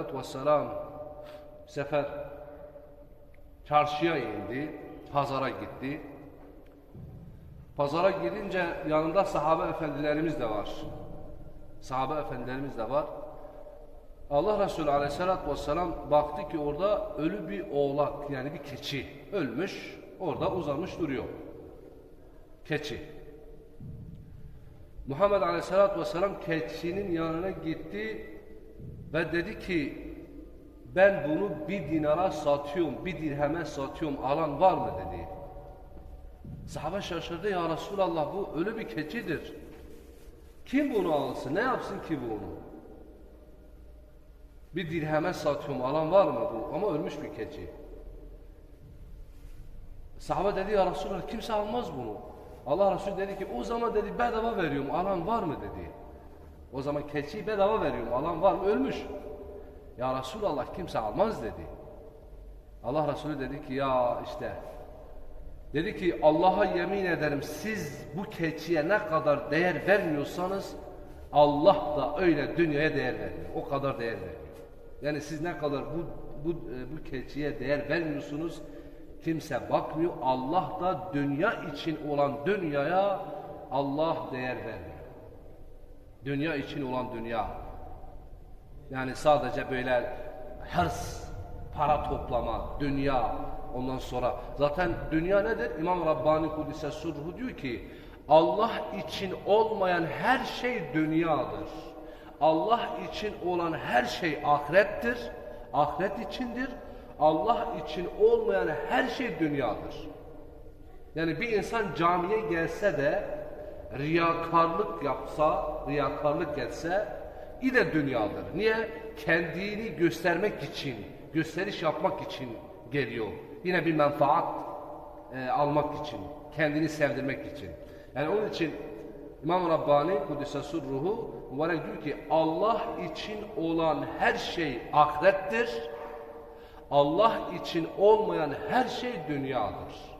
aleyhissalatü vesselam sefer çarşıya indi, pazara gitti. Pazara gidince yanında sahabe efendilerimiz de var. Sahabe efendilerimiz de var. Allah Resulü aleyhissalatü vesselam baktı ki orada ölü bir oğlak yani bir keçi ölmüş. Orada uzanmış duruyor. Keçi. Muhammed aleyhissalatü vesselam keçinin yanına gitti ve dedi ki ben bunu bir dinara satıyorum, bir dirheme satıyorum, alan var mı dedi. Sahabe şaşırdı ya Resulallah bu ölü bir keçidir. Kim bunu alsın, ne yapsın ki bunu? Bir dirheme satıyorum, alan var mı bu? Ama ölmüş bir keçi. Sahabe dedi ya Resulallah kimse almaz bunu. Allah Resulü dedi ki o zaman dedi bedava veriyorum, alan var mı dedi. O zaman keçiyi bedava veriyorum, alan var mı? Ölmüş. Ya Resulallah kimse almaz dedi. Allah Resulü dedi ki ya işte dedi ki Allah'a yemin ederim siz bu keçiye ne kadar değer vermiyorsanız Allah da öyle dünyaya değer vermiyor. O kadar değer veriyor. Yani siz ne kadar bu bu e, bu keçiye değer vermiyorsunuz kimse bakmıyor. Allah da dünya için olan dünyaya Allah değer vermiyor. Dünya için olan dünya. Yani sadece böyle hırs, para toplama, dünya ondan sonra. Zaten dünya nedir? İmam Rabbani Kudüs'e surhu diyor ki Allah için olmayan her şey dünyadır. Allah için olan her şey ahirettir. Ahiret içindir. Allah için olmayan her şey dünyadır. Yani bir insan camiye gelse de riyakarlık yapsa, riyakarlık etse yine dünyadır. Niye? Kendini göstermek için, gösteriş yapmak için geliyor. Yine bir menfaat e, almak için, kendini sevdirmek için. Yani onun için İmam Rabbani Kudüs'e ruhu mübarek diyor ki Allah için olan her şey ahirettir. Allah için olmayan her şey dünyadır.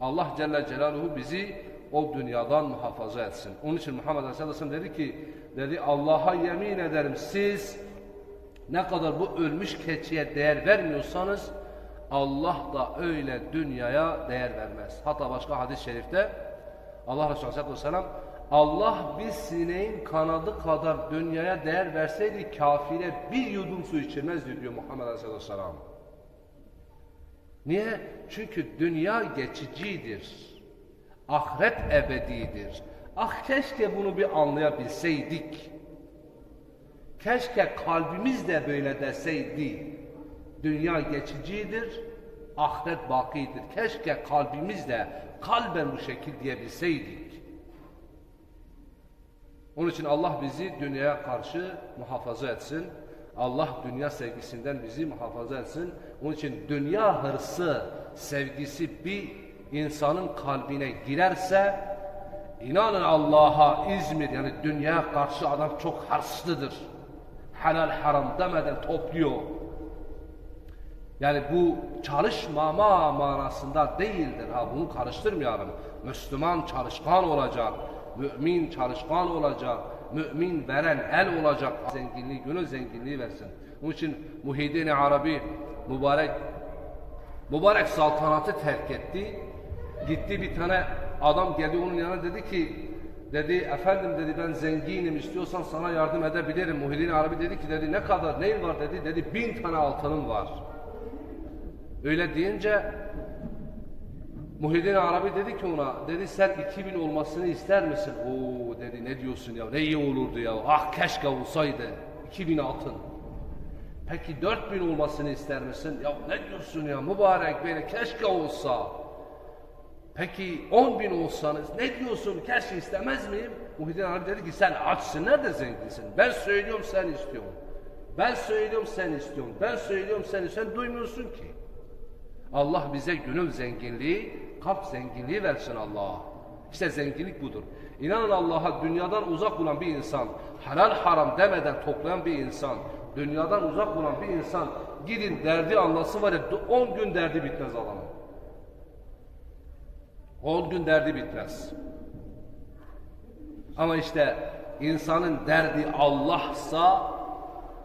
Allah Celle Celaluhu bizi o dünyadan muhafaza etsin. Onun için Muhammed Aleyhisselam dedi ki, dedi Allah'a yemin ederim siz ne kadar bu ölmüş keçiye değer vermiyorsanız Allah da öyle dünyaya değer vermez. Hatta başka hadis-i şerifte Allah Resulü Aleyhisselam Allah bir sineğin kanadı kadar dünyaya değer verseydi kafire bir yudum su içirmezdi diyor Muhammed Aleyhisselam. Niye? Çünkü dünya geçicidir. Ahiret ebedidir. Ah keşke bunu bir anlayabilseydik. Keşke kalbimiz de böyle deseydi. Dünya geçicidir, ahiret bakidir. Keşke kalbimiz de kalben bu şekil diyebilseydik. Onun için Allah bizi dünyaya karşı muhafaza etsin. Allah dünya sevgisinden bizi muhafaza etsin. Onun için dünya hırsı, sevgisi bir insanın kalbine girerse inanın Allah'a İzmir yani dünyaya karşı adam çok hırslıdır. Helal haram demeden topluyor. Yani bu çalışmama manasında değildir. Ha bunu karıştırmayalım. Müslüman çalışkan olacak. Mümin çalışkan olacak. Mümin veren el olacak. Zenginliği, gönül zenginliği versin. Onun için Muhyiddin Arabi mübarek mübarek saltanatı terk etti. Gitti bir tane adam geldi onun yanına dedi ki dedi efendim dedi ben zenginim istiyorsan sana yardım edebilirim. Muhyiddin Arabi dedi ki dedi ne kadar neyin var dedi dedi bin tane altınım var. Öyle deyince Muhyiddin Arabi dedi ki ona, dedi sen 2000 olmasını ister misin? Oo dedi ne diyorsun ya, ne iyi olurdu ya, ah keşke olsaydı, 2000 altın. Peki 4000 olmasını ister misin? Ya ne diyorsun ya, mübarek böyle keşke olsa. Peki 10 bin olsanız ne diyorsun, keşke istemez miyim? Muhyiddin Arabi dedi ki sen açsın, nerede zenginsin? Ben söylüyorum sen istiyorsun. Ben söylüyorum sen istiyorsun. Ben söylüyorum sen istiyorsun. Sen duymuyorsun ki. Allah bize gönül zenginliği, kalp zenginliği versin Allah. İşte zenginlik budur. İnanın Allah'a dünyadan uzak olan bir insan, helal haram demeden toplayan bir insan, dünyadan uzak olan bir insan, gidin derdi anlasın var ya 10 gün derdi bitmez adamın. 10 gün derdi bitmez. Ama işte insanın derdi Allah'sa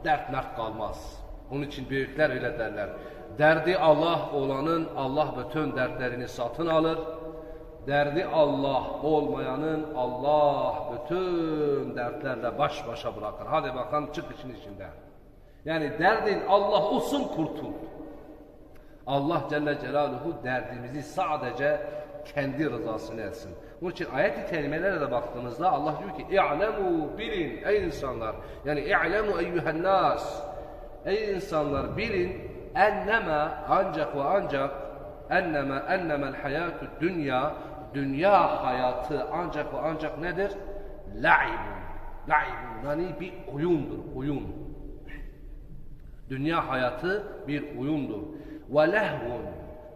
dert mert kalmaz. Onun için büyükler öyle derler. Derdi Allah olanın Allah bütün dertlerini satın alır. Derdi Allah olmayanın Allah bütün dertlerle baş başa bırakır. Hadi bakalım çık işin içinden. Yani derdin Allah olsun kurtul. Allah Celle Celaluhu derdimizi sadece kendi rızasını etsin. Bunun için ayet-i kerimelere de baktığımızda Allah diyor ki İ'lemû bilin ey insanlar. Yani İ'lemû eyyühen nas. Ey insanlar bilin enneme ancak ve ancak enneme ennemel hayatü dünya dünya hayatı ancak ve ancak nedir? La'ibun. La'ibun yani bir oyundur, oyun. Dünya hayatı bir oyundur. Ve lehvun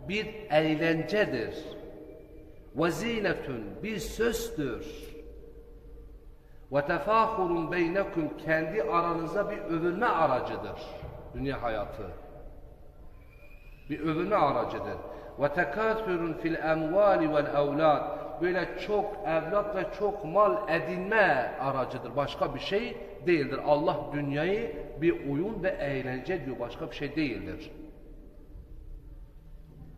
bir eğlencedir. Ve zinetun bir sözdür. Ve tefahurun beynekum kendi aranızda bir övünme aracıdır. Dünya hayatı. Bir övünme aracıdır. Ve tekâthürün fil emvali vel evlad. Böyle çok evlat ve çok mal edinme aracıdır. Başka bir şey değildir. Allah dünyayı bir oyun ve eğlence diyor. Başka bir şey değildir.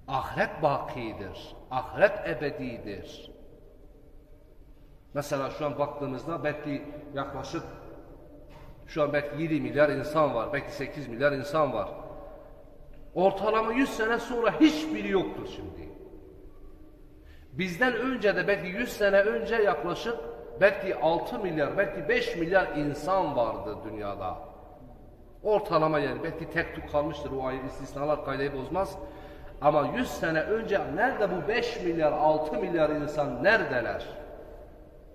Ahiret bakidir. Ahiret ebedidir. Mesela şu an baktığımızda belki yaklaşık şu an belki 7 milyar insan var. Belki 8 milyar insan var. Ortalama 100 sene sonra hiçbiri yoktur şimdi. Bizden önce de belki 100 sene önce yaklaşık belki 6 milyar, belki 5 milyar insan vardı dünyada. Ortalama yani belki tek tük kalmıştır o ayrı istisnalar kaydeyi bozmaz. Ama 100 sene önce nerede bu 5 milyar, 6 milyar insan neredeler?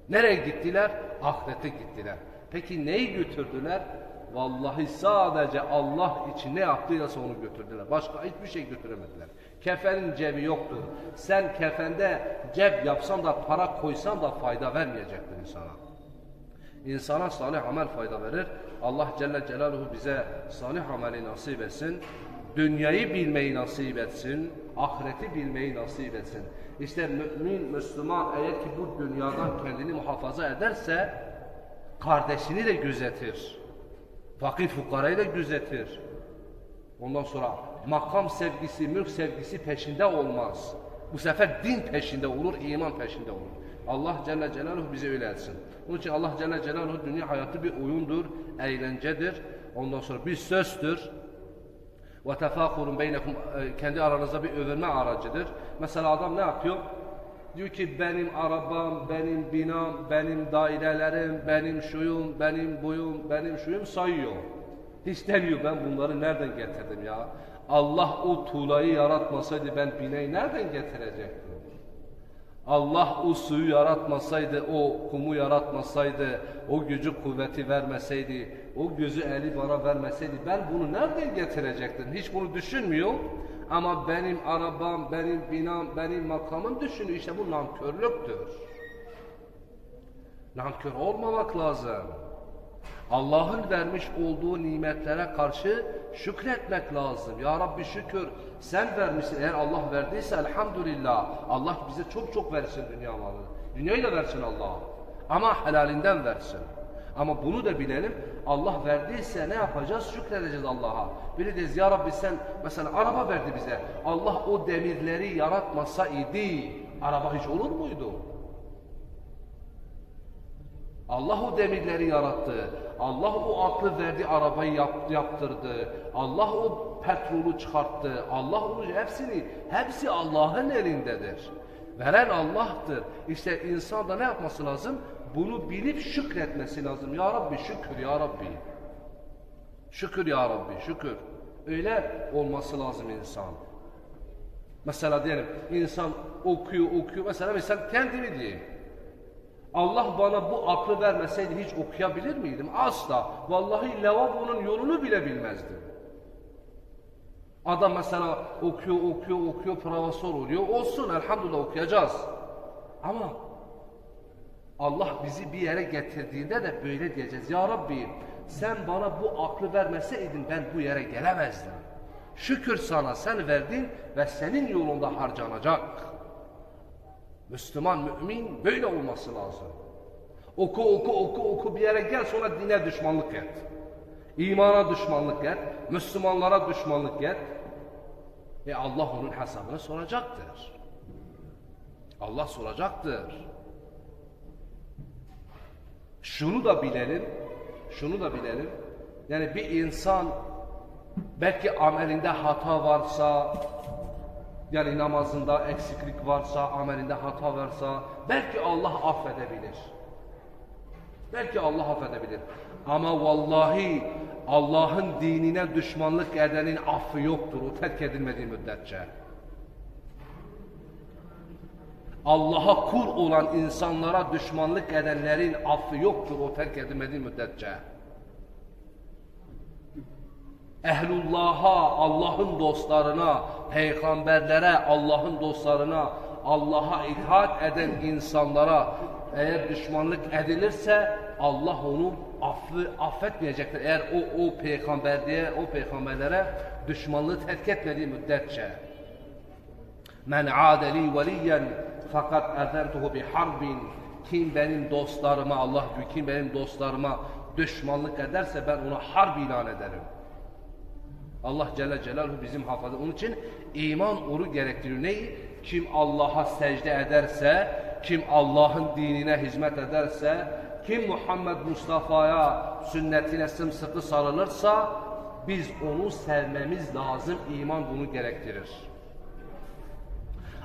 Nereye gittiler? Ahirete gittiler. Peki neyi götürdüler? Vallahi sadece Allah için ne yaptıysa onu götürdüler. Başka hiçbir şey götüremediler. Kefenin cebi yoktur. Sen kefende cep yapsan da para koysan da fayda vermeyecektir insana. İnsana salih amel fayda verir. Allah Celle Celaluhu bize salih ameli nasip etsin. Dünyayı bilmeyi nasip etsin. Ahireti bilmeyi nasip etsin. İşte mümin, Müslüman eğer ki bu dünyadan kendini muhafaza ederse kardeşini de gözetir. Fakir fukarayı da gözetir. Ondan sonra makam sevgisi, mülk sevgisi peşinde olmaz. Bu sefer din peşinde olur, iman peşinde olur. Allah Celle Celaluhu bize öyle etsin. Onun için Allah Celle Celaluhu dünya hayatı bir oyundur, eğlencedir. Ondan sonra bir sözdür. Ve tefakurun beynekum e, kendi aranızda bir övünme aracıdır. Mesela adam ne yapıyor? Diyor ki benim arabam, benim binam, benim dairelerim, benim şuyum, benim buyum, benim şuyum sayıyor. Hiç demiyor ben bunları nereden getirdim ya? Allah o tuğlayı yaratmasaydı ben bineği nereden getirecektim? Allah o suyu yaratmasaydı, o kumu yaratmasaydı, o gücü kuvveti vermeseydi, o gözü eli bana vermeseydi ben bunu nereden getirecektim? Hiç bunu düşünmüyor. Ama benim arabam, benim binam, benim makamım düşünüyor. İşte bu nankörlüktür. Nankör olmamak lazım. Allah'ın vermiş olduğu nimetlere karşı şükretmek lazım. Ya Rabbi şükür sen vermişsin. Eğer Allah verdiyse elhamdülillah. Allah bize çok çok versin dünya malını. Dünyayı da versin Allah. Ama helalinden versin. Ama bunu da bilelim. Allah verdiyse ne yapacağız? Şükredeceğiz Allah'a. Böyle deriz ya Rabbi sen mesela araba verdi bize. Allah o demirleri yaratmasa idi. Araba hiç olur muydu? Allah o demirleri yarattı. Allah o aklı verdi, arabayı yap, yaptırdı. Allah o petrolü çıkarttı. Allah onu hepsini, hepsi Allah'ın elindedir. Veren Allah'tır. İşte insan da ne yapması lazım? Bunu bilip şükretmesi lazım. Ya Rabbi şükür ya Rabbi. Şükür ya Rabbi şükür. Öyle olması lazım insan. Mesela diyelim insan okuyor okuyor. Mesela mesela kendimi diyeyim. Allah bana bu aklı vermeseydi hiç okuyabilir miydim? Asla. Vallahi lavabonun yolunu bile bilmezdim. Adam mesela okuyor, okuyor, okuyor, profesör oluyor. Olsun elhamdülillah okuyacağız. Ama Allah bizi bir yere getirdiğinde de böyle diyeceğiz. Ya Rabbi sen bana bu aklı vermeseydin ben bu yere gelemezdim. Şükür sana sen verdin ve senin yolunda harcanacak. Müslüman mümin böyle olması lazım. Oku oku oku oku bir yere gel sonra dine düşmanlık et. İmana düşmanlık et, Müslümanlara düşmanlık et. E Allah onun hesabını soracaktır. Allah soracaktır. Şunu da bilelim, şunu da bilelim. Yani bir insan belki amelinde hata varsa, yani namazında eksiklik varsa, amelinde hata varsa, belki Allah affedebilir. Belki Allah affedebilir. Ama vallahi Allah'ın dinine düşmanlık edenin affı yoktur o terk edilmediği müddetçe. Allah'a kul olan insanlara düşmanlık edenlerin affı yoktur o terk edilmediği müddetçe. Ehlullah'a, Allah'ın dostlarına, peygamberlere, Allah'ın dostlarına, Allah'a itaat eden insanlara eğer düşmanlık edilirse Allah onu affı, affetmeyecektir. Eğer o, o peygamberliğe, o peygamberlere düşmanlığı terk etmediği müddetçe. Men adeli veliyen fakat erdentuhu bi harbin kim benim dostlarıma Allah diyor kim benim dostlarıma düşmanlık ederse ben ona harp ilan ederim. Allah Celle Celaluhu bizim hafızı. Onun için iman onu gerektiriyor. Neyi? Kim Allah'a secde ederse, kim Allah'ın dinine hizmet ederse, kim Muhammed Mustafa'ya, sünnetine sımsıkı sarılırsa, biz onu sevmemiz lazım. İman bunu gerektirir.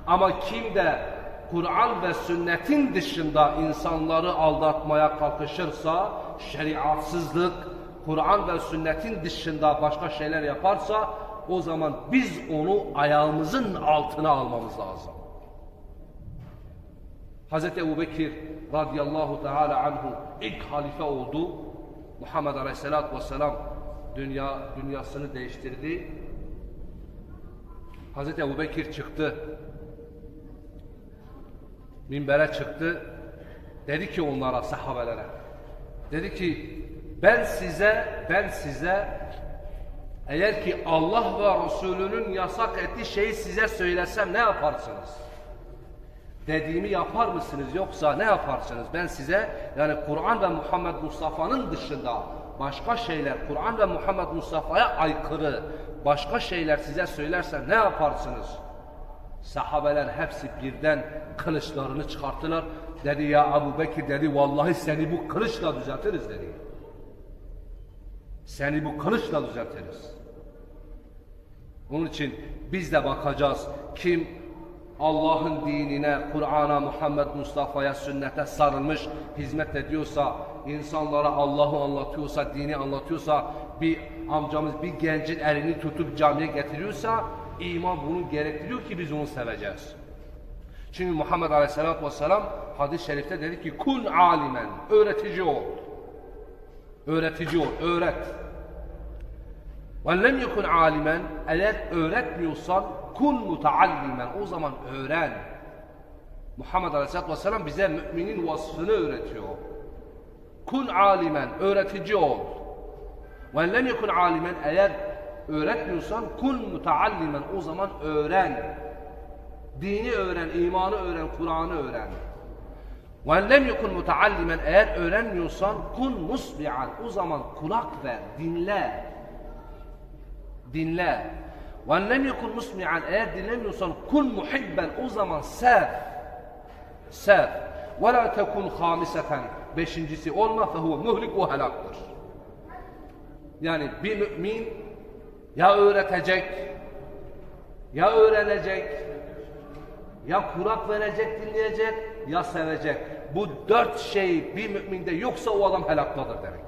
Ama kim de Kur'an ve sünnetin dışında insanları aldatmaya kalkışırsa, şeriatsızlık, Kur'an ve sünnetin dışında başka şeyler yaparsa, o zaman biz onu ayağımızın altına almamız lazım. Hz. Ebu Bekir radıyallahu teala anhu ilk halife oldu. Muhammed aleyhissalatü vesselam dünya, dünyasını değiştirdi. Hz. Ebu Bekir çıktı. Minbere çıktı. Dedi ki onlara, sahabelere. Dedi ki ben size, ben size eğer ki Allah ve Resulünün yasak ettiği şeyi size söylesem ne yaparsınız? Dediğimi yapar mısınız yoksa ne yaparsınız? Ben size yani Kur'an ve Muhammed Mustafa'nın dışında başka şeyler, Kur'an ve Muhammed Mustafa'ya aykırı başka şeyler size söylersem ne yaparsınız? Sahabeler hepsi birden kılıçlarını çıkarttılar. Dedi ya Abu Bekir dedi vallahi seni bu kılıçla düzeltiriz dedi. Seni bu kılıçla düzeltiriz. Onun için biz de bakacağız kim Allah'ın dinine, Kur'an'a, Muhammed Mustafa'ya, sünnete sarılmış, hizmet ediyorsa, insanlara Allah'ı anlatıyorsa, dini anlatıyorsa, bir amcamız bir gencin elini tutup camiye getiriyorsa, iman bunu gerektiriyor ki biz onu seveceğiz. Çünkü Muhammed Aleyhisselatü Vesselam hadis-i şerifte dedi ki kun alimen, öğretici ol. Öğretici ol, öğret. Ve lem yekun alimen, eğer öğretmiyorsan kun mutaallimen, o zaman öğren. Muhammed Aleyhisselatü Vesselam bize müminin vasfını öğretiyor. Kun alimen, öğretici ol. Ve lem yekun alimen, eğer öğretmiyorsan kun mutaallimen o zaman öğren. Dini öğren, imanı öğren, Kur'an'ı öğren. وَلَمْ يَكُنْ مُتَعَلِّمًا Eğer öğrenmiyorsan kun musbi'an o zaman kulak ver, dinle. Dinle. وَلَمْ يَكُنْ مُسْمِعًا Eğer dinlemiyorsan kun muhibben o zaman sev. Sev. وَلَا تَكُنْ خَامِسَةً Beşincisi olma فَهُوَ muhlik o helaktır. Yani bir mümin ya öğretecek, ya öğrenecek, ya kulak verecek, dinleyecek, ya sevecek. Bu dört şey bir müminde yoksa o adam helaktadır demek.